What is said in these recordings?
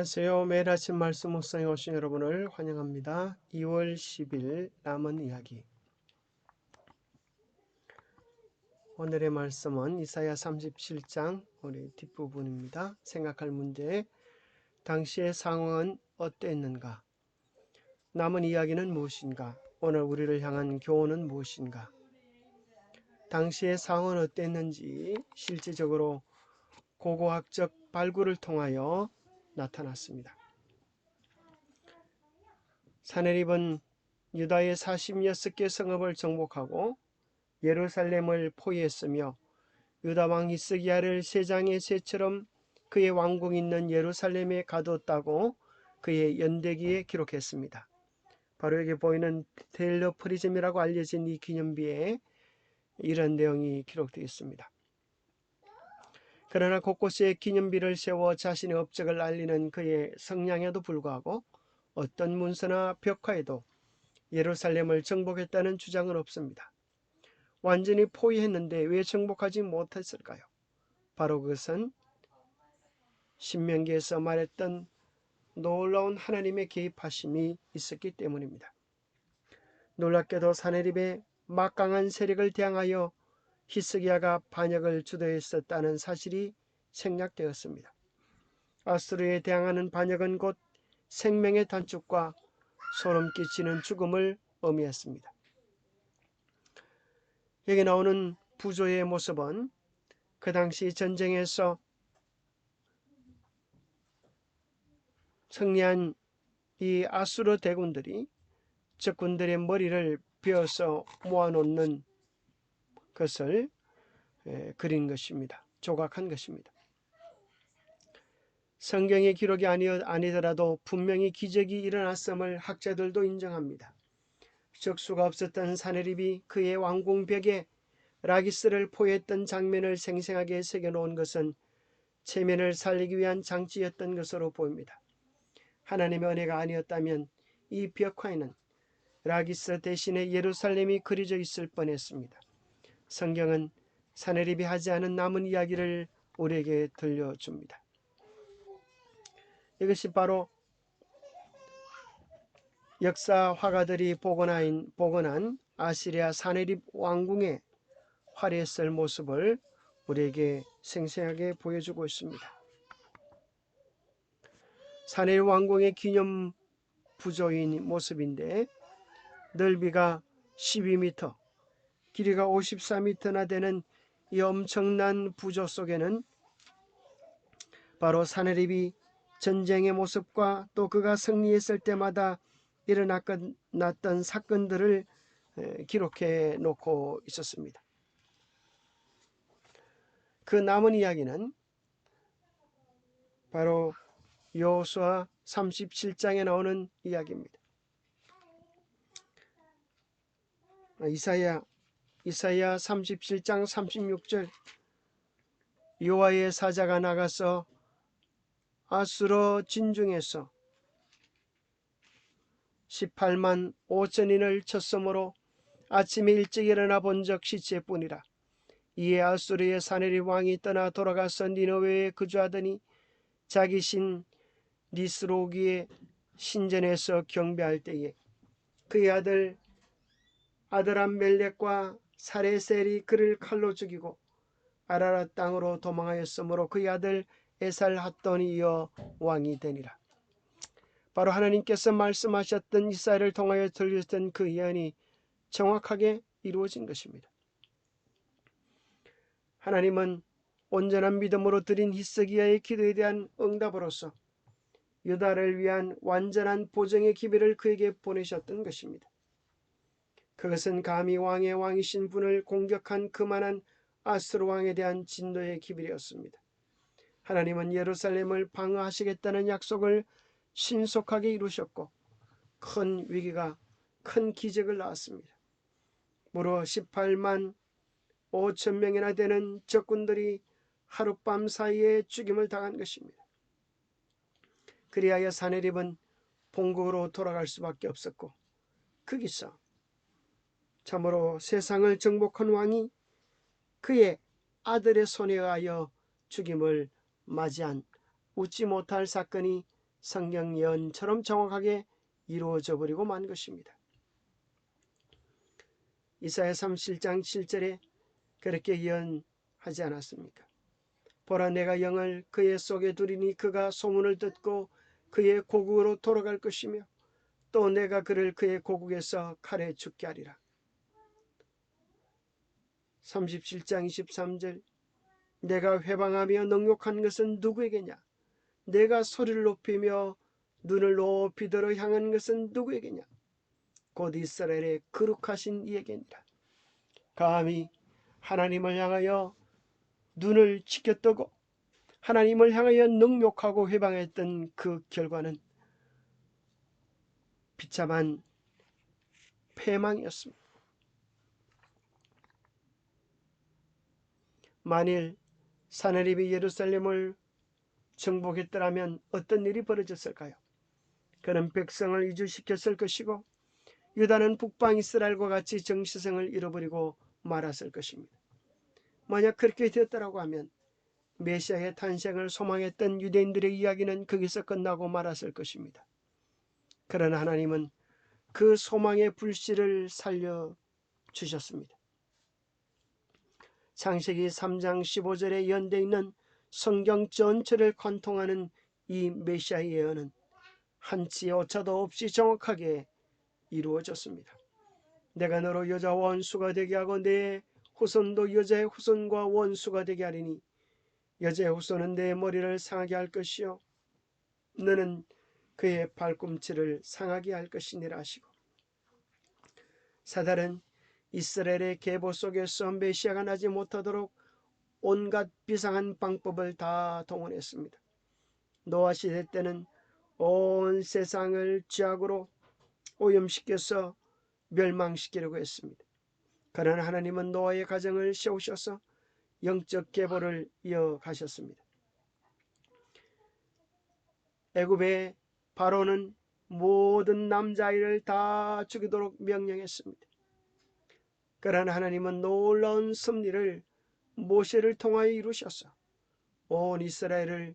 안녕하세요. 매일 아침 말씀 묵상에 오신 여러분을 환영합니다. 2월 10일 남은 이야기. 오늘의 말씀은 이사야 37장 우리 뒷부분입니다. 생각할 문제. 당시의 상황은 어땠는가? 남은 이야기는 무엇인가? 오늘 우리를 향한 교훈은 무엇인가? 당시의 상황은 어땠는지 실질적으로 고고학적 발굴을 통하여 나타났습니다. 사내립은 유다의 46개 성읍을 정복하고 예루살렘을 포위했으며 유다 왕 히스기야를 세장의 새처럼 그의 왕궁 있는 예루살렘에 가뒀다고 그의 연대기에 기록했습니다. 바로 여기 보이는 테일러 프리즘이라고 알려진 이 기념비에 이런 내용이 기록되어 있습니다. 그러나 곳곳에 기념비를 세워 자신의 업적을 알리는 그의 성량에도 불구하고 어떤 문서나 벽화에도 예루살렘을 정복했다는 주장은 없습니다. 완전히 포위했는데 왜 정복하지 못했을까요? 바로 그것은 신명기에서 말했던 놀라운 하나님의 개입하심이 있었기 때문입니다. 놀랍게도 사내립의 막강한 세력을 대항하여 히스기야가 반역을 주도했었다는 사실이 생략되었습니다. 아수르에 대항하는 반역은 곧 생명의 단축과 소름 끼치는 죽음을 의미했습니다. 여기 나오는 부조의 모습은 그 당시 전쟁에서 승리한 이 아수르 대군들이 적군들의 머리를 베어서 모아놓는 것을 그린 것입니다. 조각한 것입니다. 성경의 기록이 아니더라도 분명히 기적이 일어났음을 학자들도 인정합니다. 적수가 없었던 사내립이 그의 왕궁벽에 라기스를 포했던 장면을 생생하게 새겨놓은 것은 체면을 살리기 위한 장치였던 것으로 보입니다. 하나님의 은혜가 아니었다면 이 벽화에는 라기스 대신에 예루살렘이 그려져 있을 뻔했습니다. 성경은 사내립이 하지 않은 남은 이야기를 우리에게 들려줍니다. 이것이 바로 역사 화가들이 복원한, 복원한 아시리아 사내립 왕궁의 화려했을 모습을 우리에게 생생하게 보여주고 있습니다. 사내립 왕궁의 기념 부조인 모습인데 넓이가 12m, 길이가 54m나 되는 이 엄청난 부조 속에는 바로 사내립이 전쟁의 모습과 또 그가 승리했을 때마다 일어났던 사건들을 기록해 놓고 있었습니다. 그 남은 이야기는 바로 요수아 37장에 나오는 이야기입니다. 이사야 이사야 37장 36절 요하의 사자가 나가서 아수로 진중에서 18만 5천인을 쳤으므로 아침에 일찍 일어나 본 적 시체뿐이라. 이에 아수르의 사내리 왕이 떠나 돌아가서 니너웨에 거주하더니 자기 신 니스로기의 신전에서 경배할 때에 그의 아들 아드람 멜렉과 사레셀이 그를 칼로 죽이고 아라라 땅으로 도망하였으므로 그의 아들 에살 핫돈이 이어 왕이 되니라. 바로 하나님께서 말씀하셨던 이사를 통하여 들렸던 그 예언이 정확하게 이루어진 것입니다. 하나님은 온전한 믿음으로 드린 히스기야의 기도에 대한 응답으로서 유다를 위한 완전한 보정의 기별을 그에게 보내셨던 것입니다. 그것은 감히 왕의 왕이신 분을 공격한 그만한 아스로 왕에 대한 진도의 기별이었습니다. 하나님은 예루살렘을 방어하시겠다는 약속을 신속하게 이루셨고 큰 위기가 큰 기적을 낳았습니다. 무려 18만 5천 명이나 되는 적군들이 하룻밤 사이에 죽임을 당한 것입니다. 그리하여 사내립은 본국으로 돌아갈 수밖에 없었고 거기서 참으로 세상을 정복한 왕이 그의 아들의 손에 의하여 죽임을 맞이한 웃지 못할 사건이 성경 예언처럼 정확하게 이루어져 버리고 만 것입니다. 이사야 37장 7절에 그렇게 예언하지 않았습니까? 보라 내가 영을 그의 속에 두리니 그가 소문을 듣고 그의 고국으로 돌아갈 것이며 또 내가 그를 그의 고국에서 칼에 죽게 하리라. 37장 23절 내가 회방하며 능욕한 것은 누구에게냐? 내가 소리를 높이며 눈을 높이 들어 향한 것은 누구에게냐? 곧 이스라엘의 거룩하신 이에게니라. 감히 하나님을 향하여 눈을 지켰다고 하나님을 향하여 능욕하고 회방했던 그 결과는 비참한 패망이었습니다. 만일 사내립이 예루살렘을 정복했더라면 어떤 일이 벌어졌을까요? 그는 백성을 이주시켰을 것이고 유다는 북방 이스라엘과 같이 정시성을 잃어버리고 말았을 것입니다. 만약 그렇게 되었다고 하면 메시아의 탄생을 소망했던 유대인들의 이야기는 거기서 끝나고 말았을 것입니다. 그러나 하나님은 그 소망의 불씨를 살려 주셨습니다. 창세기 3장 15절에 연대 있는 성경 전체를 관통하는 이 메시아 예언은 한치의 오차도 없이 정확하게 이루어졌습니다. 내가 너로 여자 원수가 되게 하고 내 후손도 여자의 후손과 원수가 되게 하리니 여자의 후손은 내 머리를 상하게 할 것이요 너는 그의 발꿈치를 상하게 할 것이니라 하시고 사달은 이스라엘의 계보 속에서 메시아가 나지 못하도록 온갖 비상한 방법을 다 동원했습니다. 노아 시대 때는 온 세상을 죄악으로 오염시켜서 멸망시키려고 했습니다. 그러나 하나님은 노아의 가정을 세우셔서 영적 계보를 이어가셨습니다. 애굽의 바로는 모든 남자아이를 다 죽이도록 명령했습니다. 그러나 하나님은 놀라운 섭리를 모세를 통하여 이루셔서 온 이스라엘을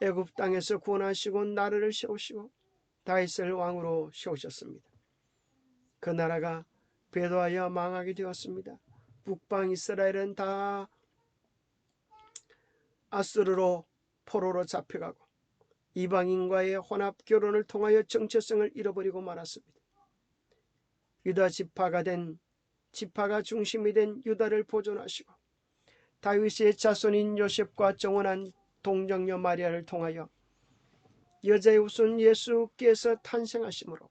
애굽 땅에서 구원하시고 나라를 세우시고 다윗을 왕으로 세우셨습니다. 그 나라가 배도하여 망하게 되었습니다. 북방 이스라엘은 다 아수르로 포로로 잡혀가고 이방인과의 혼합 결혼을 통하여 정체성을 잃어버리고 말았습니다. 유다 지파가 된 지파가 중심이 된 유다를 보존하시고 다윗의 자손인 요셉과 정원한 동정녀 마리아를 통하여 여자의 우선 예수께서 탄생하심으로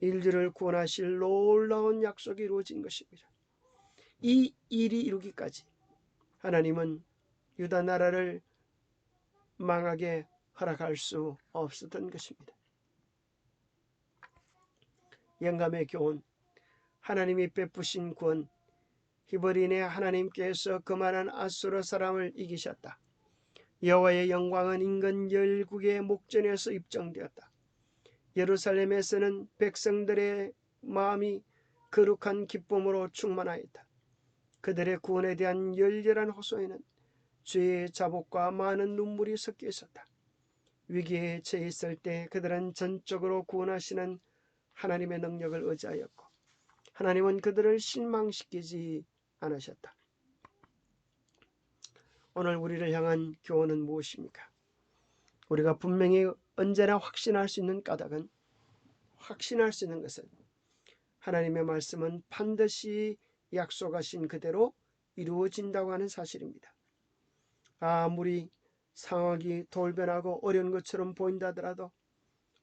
인류를 구원하실 놀라운 약속이 이루어진 것입니다. 이 일이 이루기까지 하나님은 유다 나라를 망하게 허락할 수 없었던 것입니다. 영감의 교훈 하나님이 베푸신 구원 히브리인의 하나님께서 그만한 아수르 사람을 이기셨다. 여호와의 영광은 인근 열국의 목전에서 입증되었다. 예루살렘에서는 백성들의 마음이 거룩한 기쁨으로 충만하였다. 그들의 구원에 대한 열렬한 호소에는 죄의 자복과 많은 눈물이 섞여 있었다. 위기에 처해 있을 때 그들은 전적으로 구원하시는 하나님의 능력을 의지하였고 하나님은 그들을 실망시키지 않으셨다. 오늘 우리를 향한 교훈은 무엇입니까? 우리가 분명히 언제나 확신할 수 있는 까닭은 확신할 수 있는 것은 하나님의 말씀은 반드시 약속하신 그대로 이루어진다고 하는 사실입니다. 아무리 상황이 돌변하고 어려운 것처럼 보인다 하더라도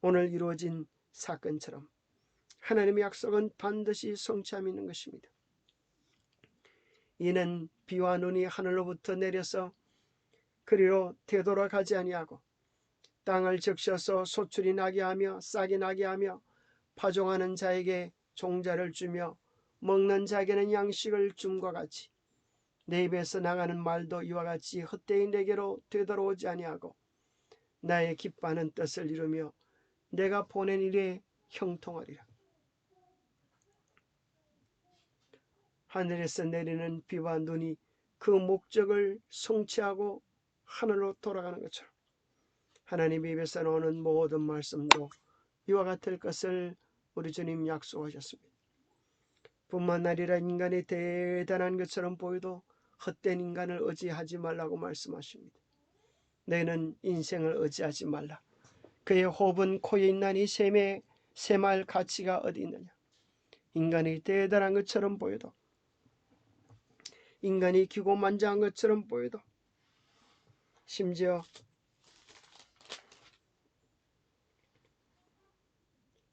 오늘 이루어진 사건처럼 하나님의 약속은 반드시 성취함 있는 것입니다. 이는 비와 눈이 하늘로부터 내려서 그리로 되돌아가지 아니하고 땅을 적셔서 소출이 나게 하며 싹이 나게 하며 파종하는 자에게 종자를 주며 먹는 자에게는 양식을 줌과 같이 내 입에서 나가는 말도 이와 같이 헛되이 내게로 되돌아오지 아니하고 나의 기뻐하는 뜻을 이루며 내가 보낸 일에 형통하리라. 하늘에서 내리는 비와 눈이 그 목적을 성취하고 하늘로 돌아가는 것처럼 하나님 입에서 나오는 모든 말씀도 이와 같을 것을 우리 주님 약속하셨습니다. 뿐만 아니라 인간이 대단한 것처럼 보여도 헛된 인간을 의지하지 말라고 말씀하십니다. 너희는 인생을 의지하지 말라. 그의 호흡은 코에 있나니 샘의 새말 가치가 어디 있느냐. 인간이 대단한 것처럼 보여도 인간이 기고만장한 것처럼 보여도 심지어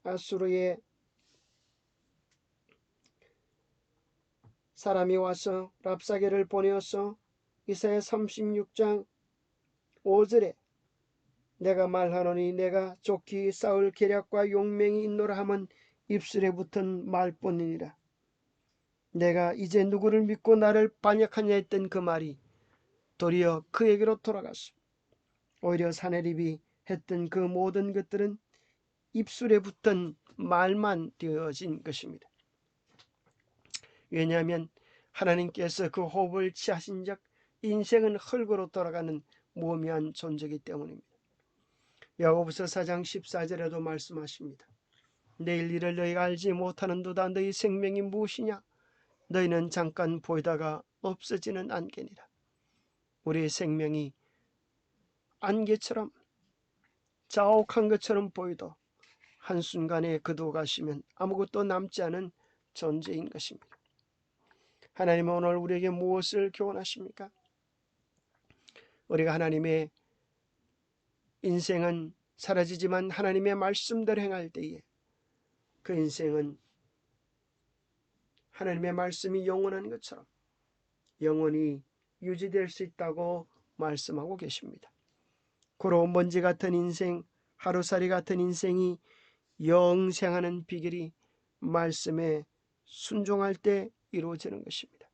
아수르의 사람이 와서 랍사게를 보내어서 이사야 36장 5절에 내가 말하노니 내가 좋기 싸울 계략과 용맹이 있노라 하면 입술에 붙은 말뿐이니라. 내가 이제 누구를 믿고 나를 반역하냐 했던 그 말이 도리어 그에게로 돌아갔어. 오히려 사내립이 했던 그 모든 것들은 입술에 붙은 말만 되어진 것입니다. 왜냐하면 하나님께서 그 호흡을 취하신 적 인생은 흙으로 돌아가는 무의미한 존재이기 때문입니다. 야고보서 4장 14절에도 말씀하십니다. 내일 일을 너희가 알지 못하는도다 너희 생명이 무엇이냐 너희는 잠깐 보이다가 없어지는 안개니라. 우리의 생명이 안개처럼 자욱한 것처럼 보이도 한순간에 그도 가시면 아무것도 남지 않은 존재인 것입니다. 하나님은 오늘 우리에게 무엇을 교훈하십니까? 우리가 하나님의 인생은 사라지지만 하나님의 말씀대로 행할 때에 그 인생은 하나님의 말씀이 영원한 것처럼 영원히 유지될 수 있다고 말씀하고 계십니다. 고로 먼지 같은 인생, 하루살이 같은 인생이 영생하는 비결이 말씀에 순종할 때 이루어지는 것입니다.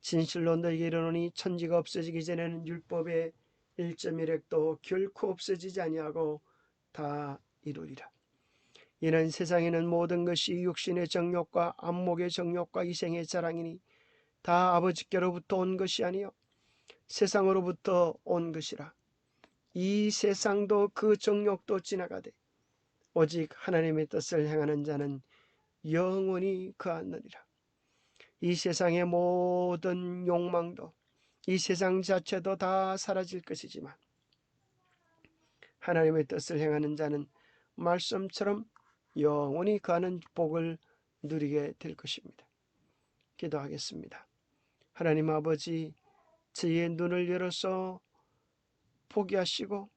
진실로 너에게 이르노니 천지가 없어지기 전에는 율법의 1.1핵도 결코 없어지지 아니하고 다 이루리라. 이는 세상에는 모든 것이 육신의 정욕과 안목의 정욕과 이생의 자랑이니 다 아버지께로부터 온 것이 아니요 세상으로부터 온 것이라. 이 세상도 그 정욕도 지나가되 오직 하나님의 뜻을 행하는 자는 영원히 그하느니라. 이 세상의 모든 욕망도 이 세상 자체도 다 사라질 것이지만 하나님의 뜻을 행하는 자는 말씀처럼 영원히 가는 복을 누리게 될 것입니다. 기도하겠습니다. 하나님 아버지, 저의 눈을 열어서 포기하시고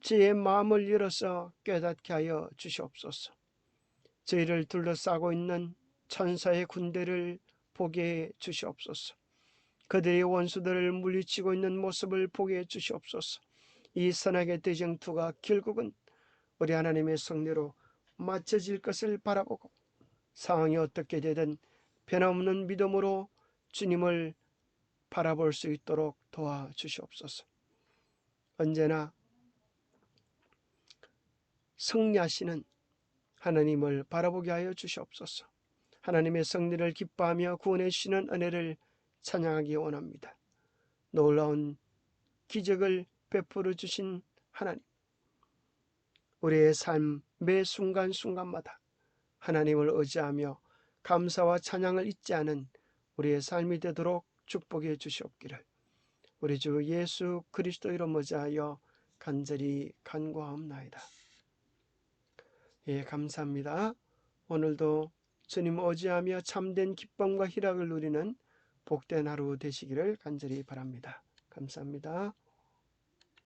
저의 마음을 열어서 깨닫게 하여 주시옵소서. 저희를 둘러싸고 있는 천사의 군대를 보게 해 주시옵소서. 그들의 원수들을 물리치고 있는 모습을 보게 해 주시옵소서. 이 선악의 대쟁투가 결국은 우리 하나님의 성례로 맞춰질 것을 바라보고 상황이 어떻게 되든 변함없는 믿음으로 주님을 바라볼 수 있도록 도와주시옵소서. 언제나 승리하시는 하나님을 바라보게 하여 주시옵소서. 하나님의 성리를 기뻐하며 구원해 주시는 은혜를 찬양하기 원합니다. 놀라운 기적을 베풀어 주신 하나님. 우리의 삶매 순간순간마다 하나님을 의지하며 감사와 찬양을 잊지 않은 우리의 삶이 되도록 축복해 주시옵기를 우리 주 예수 그리스도 이름 의지하여 간절히 간구하옵나이다. 예, 감사합니다. 오늘도 주님 의지하며 참된 기쁨과 희락을 누리는 복된 하루 되시기를 간절히 바랍니다. 감사합니다.